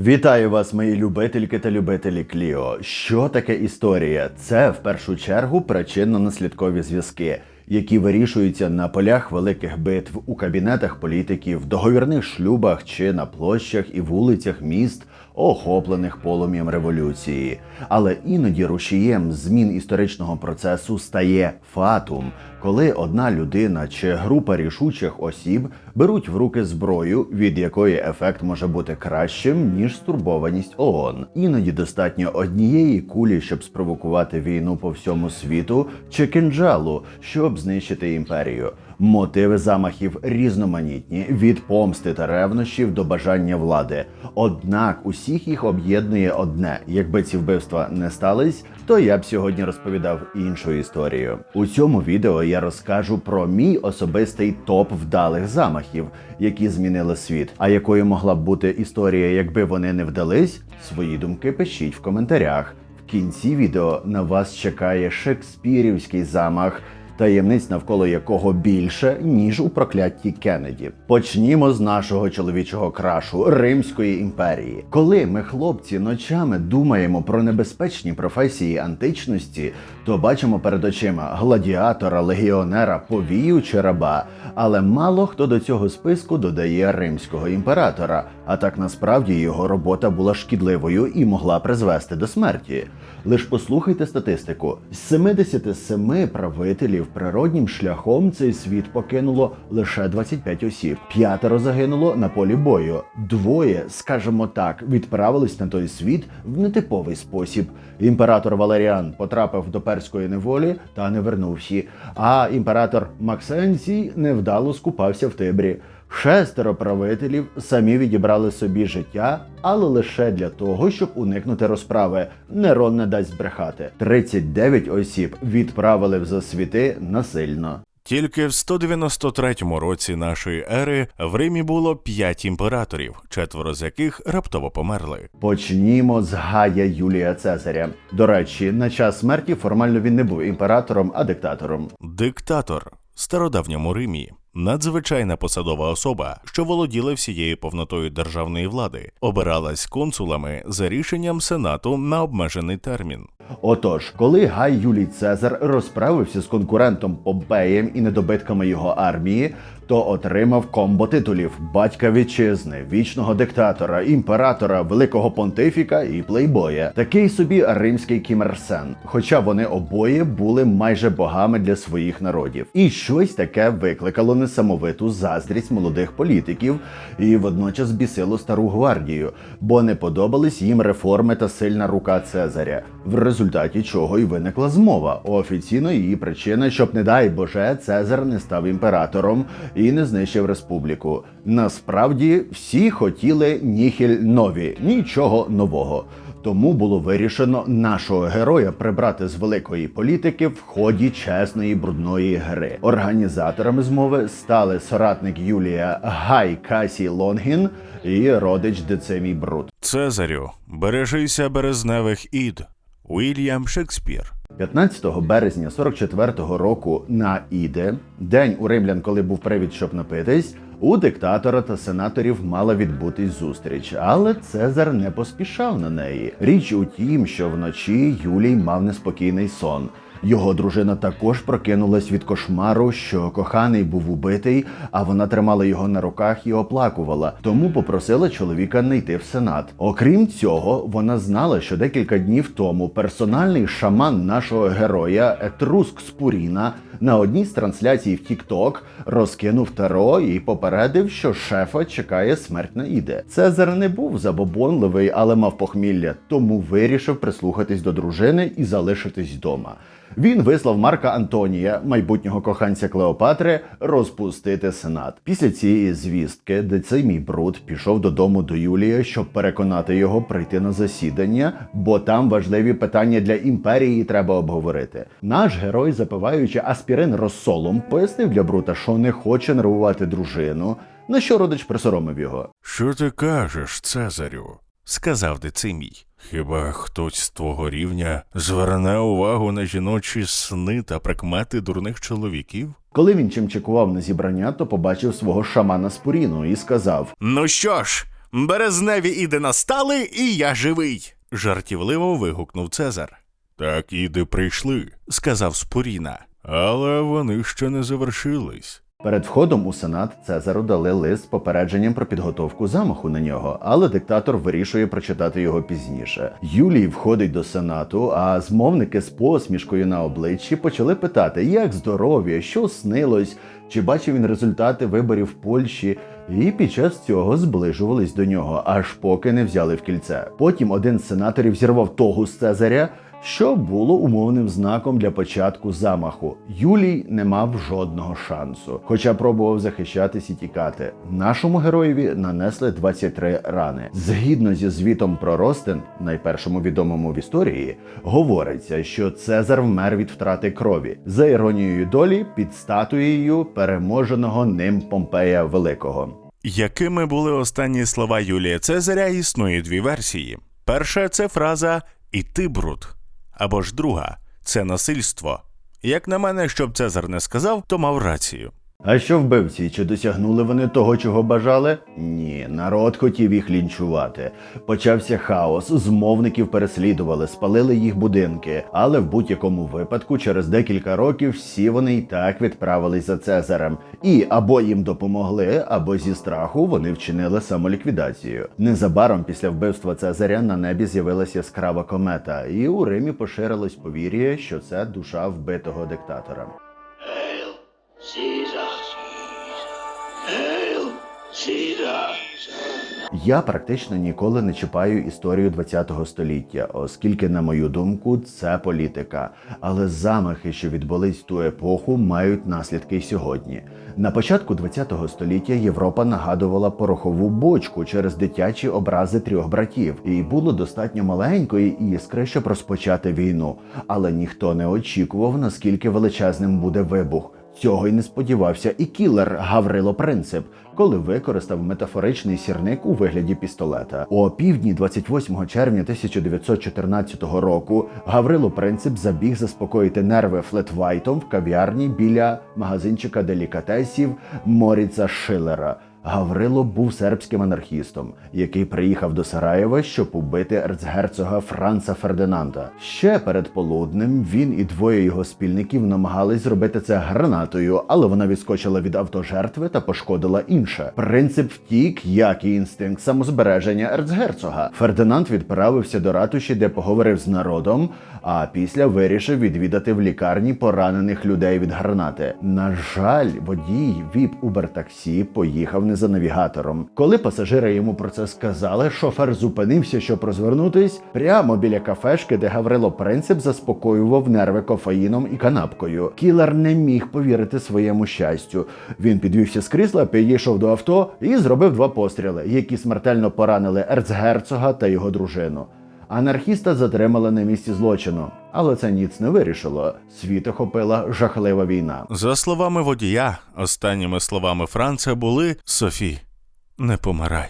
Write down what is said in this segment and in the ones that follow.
Вітаю вас, мої любительки та любителі Кліо. Що таке історія? Це в першу чергу причинно-наслідкові зв'язки, які вирішуються на полях великих битв, у кабінетах політиків, договірних шлюбах чи на площах і вулицях міст, охоплених полум'ям революції. Але іноді рушієм змін історичного процесу стає фатум, коли одна людина чи група рішучих осіб беруть в руки зброю, від якої ефект може бути кращим ніж стурбованість ООН. Іноді достатньо однієї кулі, щоб спровокувати війну по всьому світу, чи кинджалу, щоб знищити імперію. Мотиви замахів різноманітні від помсти та ревнощів до бажання влади. Однак усіх їх об'єднує одне: якби ці вбивства не стались, то я б сьогодні розповідав іншу історію. У цьому відео я розкажу про мій особистий топ вдалих замахів, які змінили світ. А якою могла б бути історія, якби вони не вдались? Свої думки пишіть в коментарях. В кінці відео на вас чекає шекспірівський замах таємниць навколо якого більше ніж у проклятті Кеннеді. Почнімо з нашого чоловічого крашу Римської імперії. Коли ми, хлопці, ночами думаємо про небезпечні професії античності, то бачимо перед очима гладіатора, легіонера, повію чи раба. Але мало хто до цього списку додає римського імператора. А так насправді його робота була шкідливою і могла призвести до смерті. Лиш послухайте статистику: з 77 правителів природнім шляхом цей світ покинуло лише 25 осіб. П'ятеро загинуло на полі бою. Двоє, скажімо так, відправились на той світ в нетиповий спосіб. Імператор Валеріан потрапив до перської неволі та не вернувся. А імператор Максенцій невдало скупався в Тибрі. Шестеро правителів самі відібрали собі життя, але лише для того, щоб уникнути розправи. Нерон не дасть збрехати. 39 осіб відправили в засвіти насильно. Тільки в 193 році нашої ери в Римі було п'ять імператорів, четверо з яких раптово померли. Почнімо з Гая Юлія Цезаря. До речі, на час смерті формально він не був імператором, а диктатором. Диктатор стародавньому Римі. Надзвичайна посадова особа, що володіла всією повнотою державної влади, обиралась консулами за рішенням сенату на обмежений термін. Отож, коли Гай Юлій Цезар розправився з конкурентом Помпеєм і недобитками його армії, то отримав комбо титулів батька вітчизни, вічного диктатора, імператора, великого понтифіка і плейбоя. Такий собі римський кімерсен. Хоча вони обоє були майже богами для своїх народів. І щось таке викликало несамовиту заздрість молодих політиків і водночас бісило стару гвардію, бо не подобались їм реформи та сильна рука Цезаря, в результаті чого й виникла змова. Офіційно її причина, щоб, не дай Боже, Цезар не став імператором і не знищив республіку. Насправді всі хотіли ніхіль нові, нічого нового. Тому було вирішено нашого героя прибрати з великої політики в ході чесної брудної гри. Організаторами змови стали соратник Юлія Гай Касій Лонгін і родич Децимій Брут. Цезарю, бережися березневих ід. Уільям Шекспір. 15 березня 44-го року на Іде, день у римлян, коли був привід, щоб напитись, у диктатора та сенаторів мала відбутись зустріч, але Цезар не поспішав на неї. Річ у тім, що вночі Юлій мав неспокійний сон. Його дружина також прокинулась від кошмару, що коханий був убитий, а вона тримала його на руках і оплакувала, тому попросила чоловіка не йти в сенат. Окрім цього, вона знала, що декілька днів тому персональний шаман нашого героя Етруск Спуріна на одній з трансляцій в TikTok розкинув таро і попередив, що шефа чекає смерть на іде. Цезар не був забобонливий, але мав похмілля, тому вирішив прислухатись до дружини і залишитись вдома. Він вислав Марка Антонія, майбутнього коханця Клеопатри, розпустити сенат. Після цієї звістки Децимій Бруд пішов додому до Юлія, щоб переконати його прийти на засідання, бо там важливі питання для імперії треба обговорити. Наш герой, запиваючи аспірин розсолом, пояснив для Брута, що не хоче нервувати дружину. На що родич присоромив його. Що ти кажеш, Цезарю? Сказав Децимій. Хіба хтось з твого рівня зверне увагу на жіночі сни та прикмети дурних чоловіків? Коли він чимчикував на зібрання, то побачив свого шамана Спуріну і сказав: Ну що ж, Березневі іди настали, і я живий. жартівливо вигукнув Цезар. Так іди прийшли, сказав Споріна. Але вони ще не завершились. Перед входом у сенат Цезару дали лист з попередженням про підготовку замаху на нього, але диктатор вирішує прочитати його пізніше. Юлій входить до сенату, а змовники з посмішкою на обличчі почали питати, як здоров'я, що снилось, чи бачив він результати виборів в Польщі. І під час цього зближувались до нього, аж поки не взяли в кільце. Потім один з сенаторів зірвав тогу з Цезаря, що було умовним знаком для початку замаху. Юлій не мав жодного шансу, хоча пробував захищатись і тікати. Нашому героєві нанесли 23 рани. Згідно зі звітом про Ростин, найпершому відомому в історії, говориться, що Цезар вмер від втрати крові за іронією долі під статуєю переможеного ним Помпея Великого. Якими були останні слова Юлія Цезаря, існує дві версії. Перша це фраза «І ти бруд», або ж друга це насильство. Як на мене, щоб Цезар не сказав, то мав рацію. А що вбивці? Чи досягнули вони того, чого бажали? Ні, народ хотів їх лінчувати. Почався хаос, змовників переслідували, спалили їх будинки. Але в будь-якому випадку, через декілька років, всі вони й так відправились за Цезарем. І або їм допомогли, або зі страху вони вчинили самоліквідацію. Незабаром після вбивства Цезаря на небі з'явилася яскрава комета, і у Римі поширилось повір'я, що це душа вбитого диктатора. Я практично ніколи не чіпаю історію ХХ століття, оскільки, на мою думку, це політика. Але замахи, що відбулись в ту епоху, мають наслідки й сьогодні. На початку ХХ століття Європа нагадувала порохову бочку через дитячі образи трьох братів, і було достатньо маленької іскри, щоб розпочати війну. Але ніхто не очікував, наскільки величезним буде вибух. Цього й не сподівався і кілер Гаврило Принцип, коли використав метафоричний сірник у вигляді пістолета. О півдні 28 червня 1914 року Гаврило Принцип забіг заспокоїти нерви Флетвайтом в кав'ярні біля магазинчика делікатесів Моріца Шилера. Гаврило був сербським анархістом, який приїхав до Сараєва, щоб убити ерцгерцога Франца Фердинанда. Ще перед полуднем він і двоє його спільників намагались зробити це гранатою, але вона відскочила від автожертви та пошкодила інше. Принцип втік, як і інстинкт самозбереження ерцгерцога. Фердинанд відправився до ратуші, де поговорив з народом, а після вирішив відвідати в лікарні поранених людей від гранати. На жаль, водій віп Убер-таксі поїхав не за навігатором. Коли пасажири йому про це сказали, шофер зупинився, щоб розвернутись прямо біля кафешки, де Гаврило Принцип заспокоював нерви кофеїном і канапкою. Кілер не міг повірити своєму щастю. Він підвівся з крісла, підійшов до авто і зробив два постріли, які смертельно поранили ерцгерцога та його дружину. Анархіста затримали на місці злочину, але це ніц не вирішило. Світ охопила жахлива війна. За словами водія, останніми словами Франца були Софі, не помирай,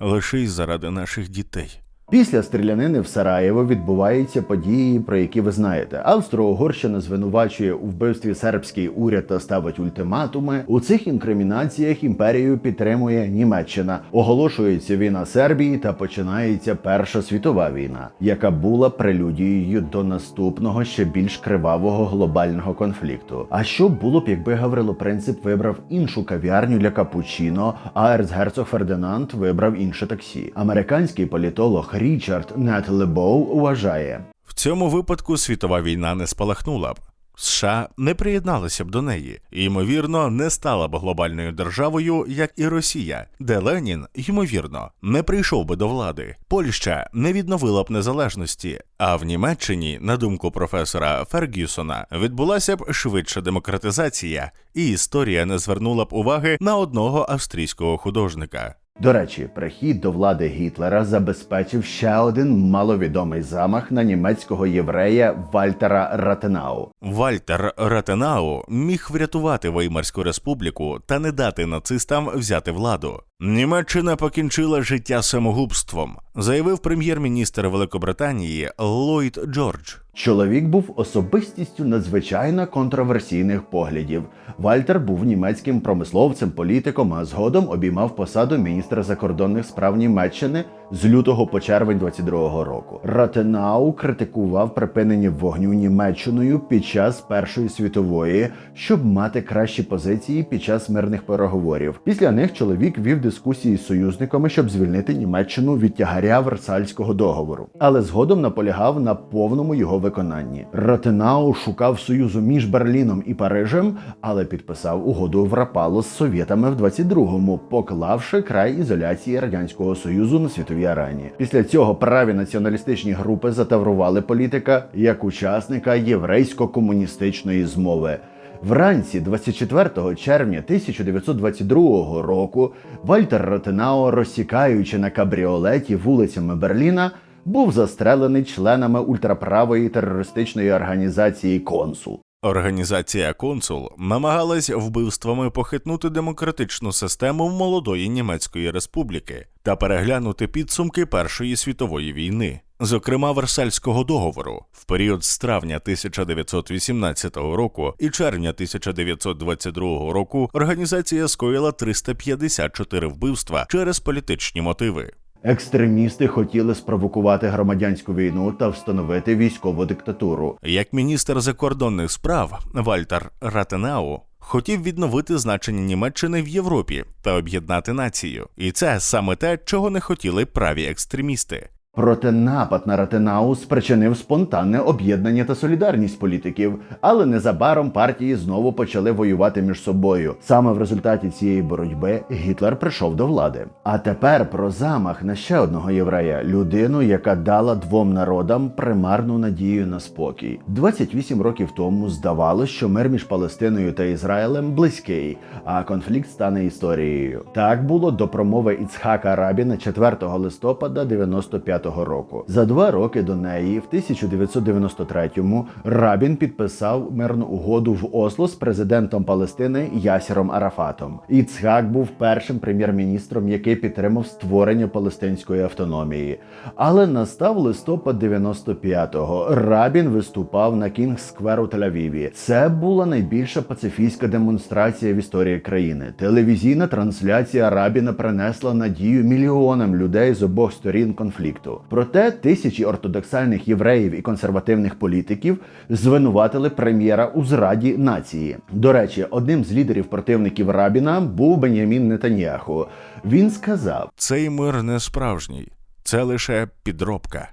лишись заради наших дітей. Після стрілянини в Сараєво відбуваються події, про які ви знаєте. Австро-Угорщина звинувачує у вбивстві сербський уряд та ставить ультиматуми. У цих інкримінаціях імперію підтримує Німеччина. Оголошується війна Сербії та починається Перша світова війна, яка була прелюдією до наступного ще більш кривавого глобального конфлікту. А що було б, якби Гаврило Принцип вибрав іншу кав'ярню для капучино, а ерцгерцог Фердинанд вибрав інше таксі? Американський політолог Річард Нет Лебоу вважає. В цьому випадку світова війна не спалахнула б. США не приєдналися б до неї і, ймовірно, не стала б глобальною державою, як і Росія, де Ленін, ймовірно, не прийшов би до влади. Польща не відновила б незалежності. А в Німеччині, на думку професора Фергюсона, відбулася б швидша демократизація, і історія не звернула б уваги на одного австрійського художника. До речі, прихід до влади Гітлера забезпечив ще один маловідомий замах на німецького єврея Вальтера Ратенау. Вальтер Ратенау міг врятувати Веймарську республіку та не дати нацистам взяти владу. Німеччина покінчила життя самогубством, заявив прем'єр-міністр Великобританії Ллойд Джордж. Чоловік був особистістю надзвичайно контроверсійних поглядів. Вальтер був німецьким промисловцем, політиком, а згодом обіймав посаду міністра закордонних справ Німеччини з лютого по червень 22-го року. Ратенау критикував припинення вогню Німеччиною під час Першої світової, щоб мати кращі позиції під час мирних переговорів. Після них чоловік вів дискусії з союзниками, щоб звільнити Німеччину від тягаря Версальського договору, але згодом наполягав на повному його виконанні. Ратенау шукав союзу між Берліном і Парижем, але підписав угоду в Рапалу з совєтами в 22-му, поклавши край ізоляції радянського союзу на світовій арені. Після цього праві націоналістичні групи затаврували політика як учасника єврейсько-комуністичної змови. Вранці 24 червня 1922 року Вальтер Ротенао, розсікаючи на кабріолеті вулицями Берліна, був застрелений членами ультраправої терористичної організації Консул. Організація Консул намагалась вбивствами похитнути демократичну систему молодої німецької республіки та переглянути підсумки Першої світової війни, зокрема Версальського договору. В період з травня 1918 року і червня 1922 року організація скоїла 354 вбивства через політичні мотиви. Екстремісти хотіли спровокувати громадянську війну та встановити військову диктатуру. Як міністр закордонних справ Вальтер Ратенау хотів відновити значення Німеччини в Європі та об'єднати націю, і це саме те, чого не хотіли праві екстремісти. Проте напад на Ратенау спричинив спонтанне об'єднання та солідарність політиків, але незабаром партії знову почали воювати між собою. Саме в результаті цієї боротьби Гітлер прийшов до влади. А тепер про замах на ще одного єврея, людину, яка дала двом народам примарну надію на спокій. 28 років тому здавалось, що мир між Палестиною та Ізраїлем близький, а конфлікт стане історією. Так було до промови Іцхака Рабіна 4 листопада 95 року. За два роки до неї, в 1993-му, Рабін підписав мирну угоду в Осло з президентом Палестини Ясіром Арафатом. Іцхак був першим прем'єр-міністром, який підтримав створення палестинської автономії. Але настав листопад 95-го. Рабін виступав на Кінгс-сквер у Тель-Авіві. Це була найбільша пацифістська демонстрація в історії країни. Телевізійна трансляція Рабіна принесла надію мільйонам людей з обох сторін конфлікту. Проте тисячі ортодоксальних євреїв і консервативних політиків звинуватили прем'єра у зраді нації. До речі, одним з лідерів противників Рабіна був Бенямін Нетаньяху. Він сказав. Цей мир не справжній, це лише підробка.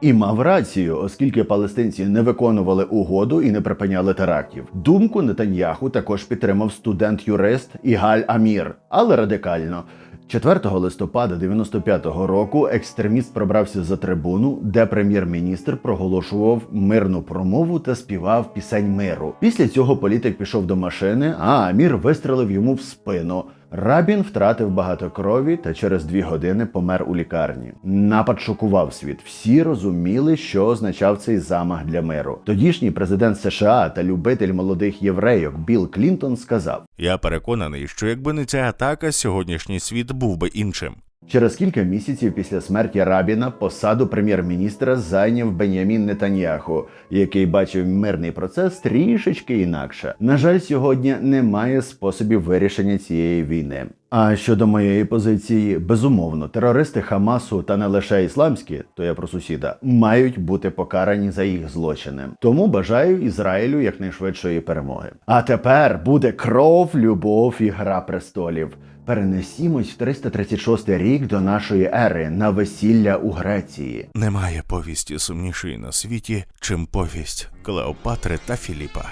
І мав рацію, оскільки палестинці не виконували угоду і не припиняли терактів. Думку Нетаньяху також підтримав студент-юрист Ігаль Амір, але радикально. 4 листопада 95-го року екстреміст пробрався за трибуну, де прем'єр-міністр проголошував мирну промову та співав пісень миру. Після цього політик пішов до машини, а Амір вистрелив йому в спину. Рабін втратив багато крові та через дві години помер у лікарні. Напад шокував світ. Всі розуміли, що означав цей замах для миру. Тодішній президент США та любитель молодих єврейок Білл Клінтон сказав: Я переконаний, що якби не ця атака, сьогоднішній світ був би іншим. Через кілька місяців після смерті Рабіна посаду прем'єр-міністра зайняв Бенямін Нетаньяху, який бачив мирний процес трішечки інакше. На жаль, сьогодні немає способів вирішення цієї війни. А щодо моєї позиції, безумовно, терористи Хамасу та не лише ісламські, то я про сусіда, мають бути покарані за їх злочини. Тому бажаю Ізраїлю якнайшвидшої перемоги. А тепер буде кров, любов і гра престолів. Перенесімось в 336 рік до нашої ери на весілля у Греції. Немає повісті сумнішої на світі, чим повість Клеопатри та Філіпа.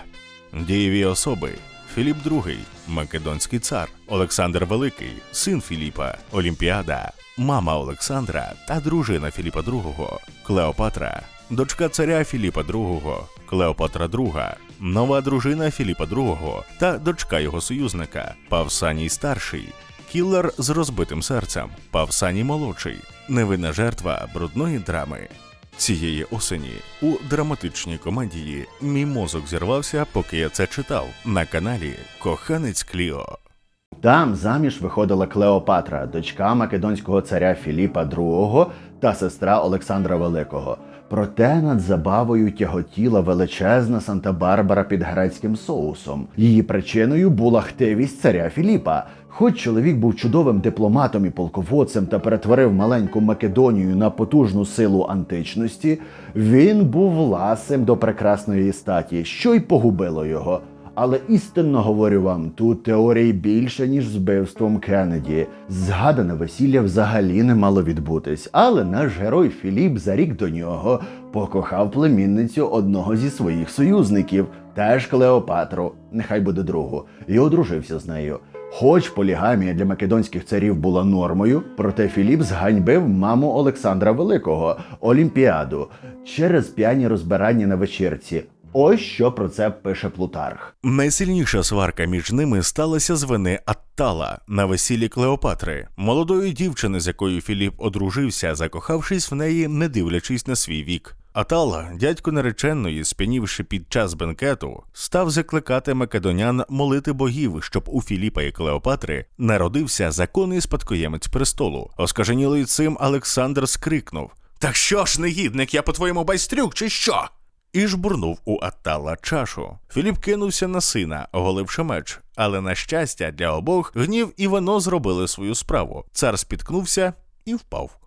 Дієві особи. Філіп II, Македонський цар, Олександр Великий, син Філіпа, Олімпіада, мама Олександра та дружина Філіпа II, Клеопатра, дочка царя Філіпа II, Клеопатра II, нова дружина Філіпа II та дочка його союзника Павсаній Старший. Кіллер з розбитим серцем, Павсаній молодший, невинна жертва брудної драми. Цієї осені у драматичній комедії Мій мозок зірвався, поки я це читав на каналі Коханець Кліо. Там заміж виходила Клеопатра, дочка македонського царя Філіпа II та сестра Олександра Великого. Проте над забавою тяготіла величезна Санта-Барбара під грецьким соусом. Її причиною була хтивість царя Філіпа. Хоч чоловік був чудовим дипломатом і полководцем та перетворив маленьку Македонію на потужну силу античності, він був ласим до прекрасної статі, що й погубило його. Але істинно говорю вам, тут теорій більше, ніж з вбивством Кеннеді. Згадане весілля взагалі не мало відбутись, але наш герой Філіп за рік до нього покохав племінницю одного зі своїх союзників, теж Клеопатру, нехай буде другу, і одружився з нею. Хоч полігамія для македонських царів була нормою, проте Філіп зганьбив маму Олександра Великого Олімпіаду через п'яні розбирання на вечірці. Ось що про це пише Плутарх. Найсильніша сварка між ними сталася з вини Аттала на весіллі Клеопатри, молодої дівчини, з якою Філіп одружився, закохавшись в неї, не дивлячись на свій вік. Атала, дядько нареченої, сп'янівши під час бенкету, став закликати македонян молити богів, щоб у Філіпа і Клеопатри народився законний спадкоємець престолу. Оскаженілий цим Олександр скрикнув: Так що ж, негідник, я по-твоєму байстрюк, чи що? І жбурнув у Аттала чашу. Філіп кинувся на сина, оголивши меч. Але на щастя для обох гнів і вино зробили свою справу. Цар спіткнувся і впав.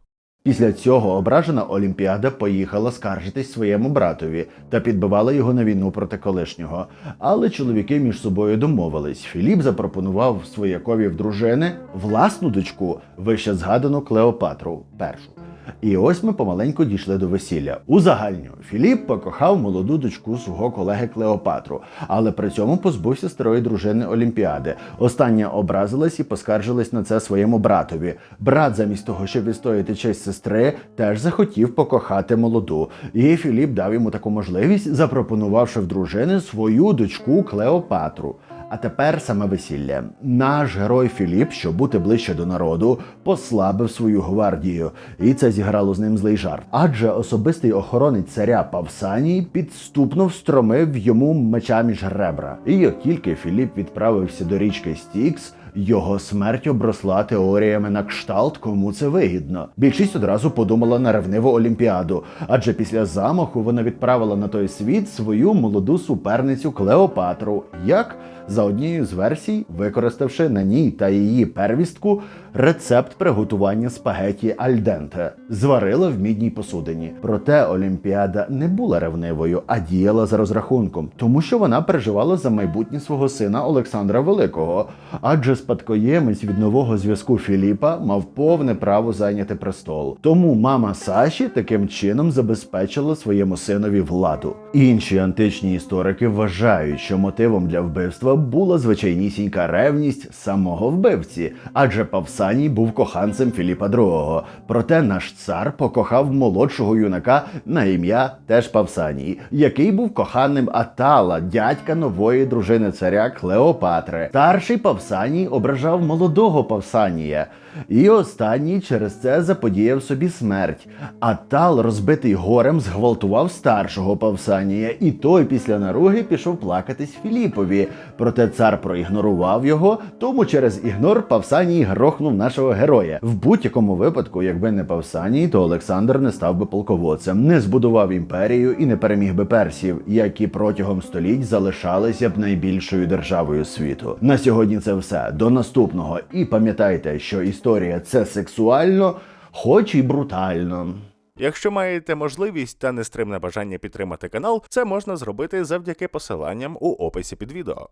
Після цього ображена Олімпіада поїхала скаржитись своєму братові та підбивала його на війну проти колишнього. Але чоловіки між собою домовились. Філіп запропонував своякові в дружини власну дочку, вище згадану Клеопатру першу. І ось ми помаленьку дійшли до весілля. Узагальню Філіп покохав молоду дочку свого колеги Клеопатру, але при цьому позбувся старої дружини Олімпіади. Остання образилась і поскаржилась на це своєму братові. Брат, замість того, щоб відстояти честь сестри, теж захотів покохати молоду. І Філіп дав йому таку можливість, запропонувавши в дружини свою дочку Клеопатру. А тепер саме весілля. Наш герой Філіп, щоб бути ближче до народу, послабив свою гвардію, і це зіграло з ним злий жарт. Адже особистий охоронець царя Павсаній підступно встромив йому меча між ребра. І як тільки Філіп відправився до річки Стікс. Його смерть обросла теоріями на кшталт, кому це вигідно. Більшість одразу подумала на ревниву Олімпіаду, адже після замаху вона відправила на той світ свою молоду суперницю Клеопатру. Як за однією з версій, використавши на ній та її первістку рецепт приготування спагеті альденте, зварила в мідній посудині. Проте Олімпіада не була ревнивою, а діяла за розрахунком, тому що вона переживала за майбутнє свого сина Олександра Великого, адже спадкоємець від нового зв'язку Філіпа мав повне право зайняти престол. Тому мама Саші таким чином забезпечила своєму синові владу. Інші античні історики вважають, що мотивом для вбивства була звичайнісінька ревність самого вбивці, адже Павсаній був коханцем Філіпа II. Проте наш цар покохав молодшого юнака на ім'я теж Павсаній, який був коханим Атала, дядька нової дружини царя Клеопатри. Старший Павсаній ображав молодого Павсанія. І останній через це заподіяв собі смерть. Атал, розбитий горем, зґвалтував старшого Павсанія, і той після наруги пішов плакатись Філіпові. Проте цар проігнорував його, тому через ігнор Павсаній грохнув нашого героя. В будь-якому випадку, якби не Павсаній, то Олександр не став би полководцем, не збудував імперію і не переміг би персів, які протягом століть залишалися б найбільшою державою світу. На сьогодні це все. До наступного. І пам'ятайте, що історія це сексуально, хоч і брутально. Якщо маєте можливість та нестримне бажання підтримати канал, це можна зробити завдяки посиланням у описі під відео.